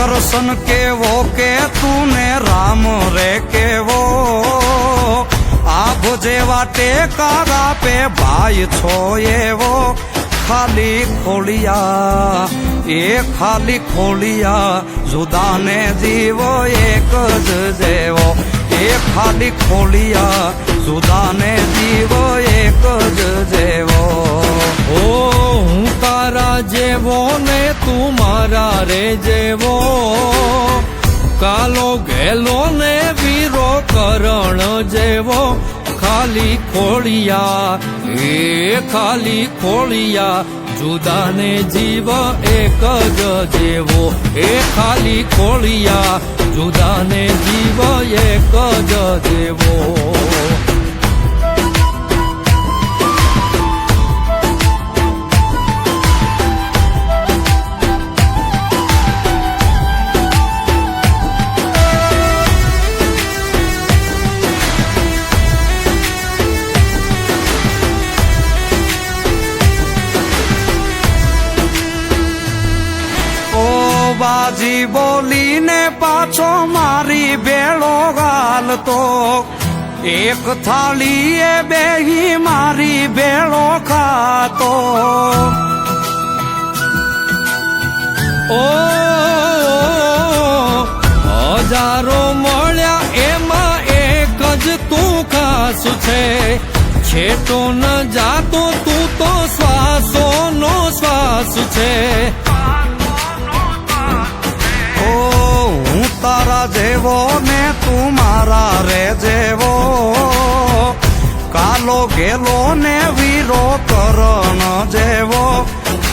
કરશન કેવો કે તું ને રામ રે કેવો? આભ જેવા ટેકા આપે ભાઈ છો એવો? ખાલી ખોલિયા એ ખાલી ખોલિયા જુદાને જીવો એક જ જેવો. એ ખાલી ખોલિયા જુદાને જીવો મારા જેવો કાલો ગેલો ને વીરો કરણ જેવો, ખાલી ખોળિયા, એ ખાલી ખોળિયા, જુદાને જીવ એક જ જેવો, એ ખાલી ખોળિયા, જુદાને જીવ એક જ જેવો. બાજી બોલીને પાછો મારી બેળો ગાલતો. એક થાળીએ બેહી મારી બેળો ખાતો. ઓ, હજારો મળ્યા એમાં એક જ તું ખાસ છે. છેટો ન જાતો તું તો શ્વાસો નો શ્વાસ છે. જેવો ને તું રે જેવો. કાલો ગેલો ને વીરો કરણ જેવો.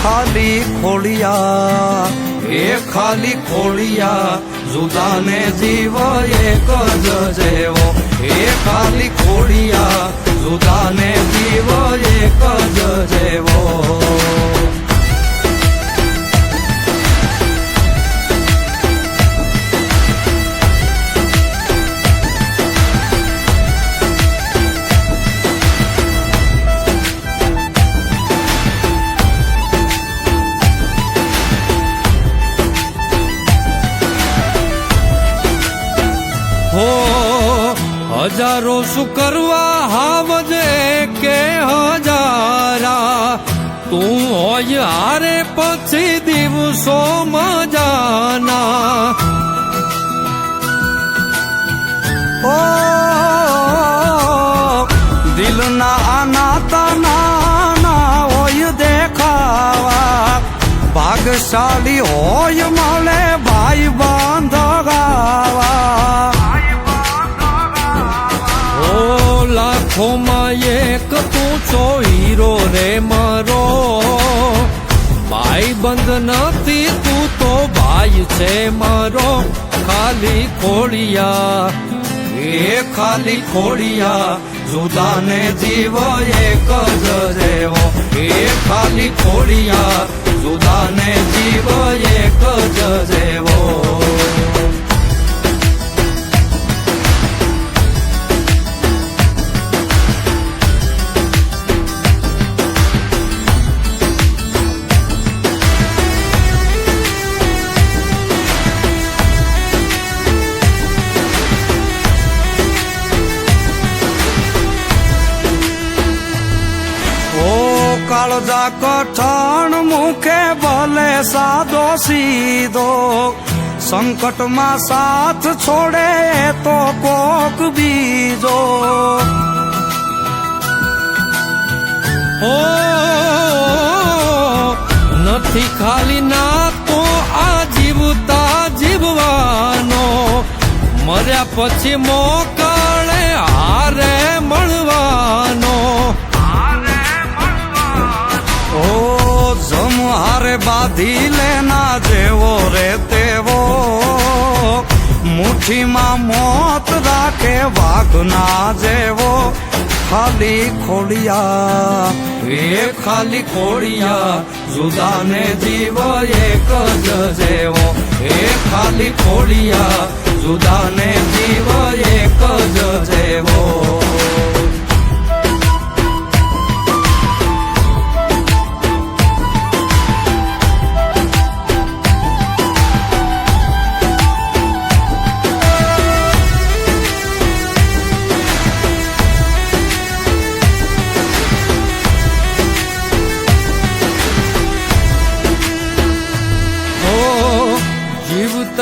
ખાલી ખોળિયા, એ ખાલી ખોલિયા જુદાને જીવ એક જ જેવો. એ ખાલી ખોલિયા હજારો શું કરવા હાવજે કે હજારા? તું હોય હારે પછી દિવસો મજાના. ઓ, દિલના અનાતા નાના હોય દેખાવા. ભાગશાળી હોય મળે ભાઈ બાંધગાવા ઓ લાખોમાં એક તું છો હીરો રે મારો. ભાઈ બંધ નથી, તું તો ભાઈ છે મારો. ખાલી ખોડિયા એ ખાલી ખોડિયા જુદાને જીવ એક જ રેવો. એ ખાલી ખોડિયા જુદાને જીવ એક જ જેવો કાળજા કઠણ મુખે ભલે સાદો સીધો સંકટમાં સાથ છોડે તો કોક બીજો ઓ નથી ખાલી ના તો આ જીવતા જીવવાનો મર્યા પછી મોકાળે હારે મળવાનો બાંધી લેના જેવો રે તેવો. મુઠ્ઠીમાં મોત રાખે વાઘના જેવો. ખાલી ખોડિયા, એ ખાલી ખોડિયા, જુદાને જીવ એક જ જેવો. એ ખાલી ખોડિયા, જુદાને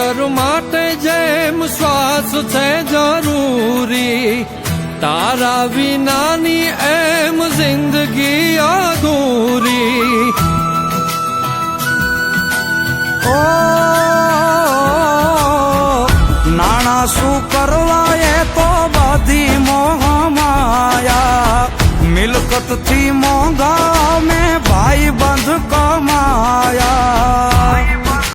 ઘર માટે જેમ શ્વાસ છે જરૂરી, તારા વિનાની એમ જિંદગી અધૂરી. ઓ, નાણા શું કરવા એ તો બધી મોહમાયા મિલકતથી મોંઘા મેં ભાઈ બંધ કમાયા.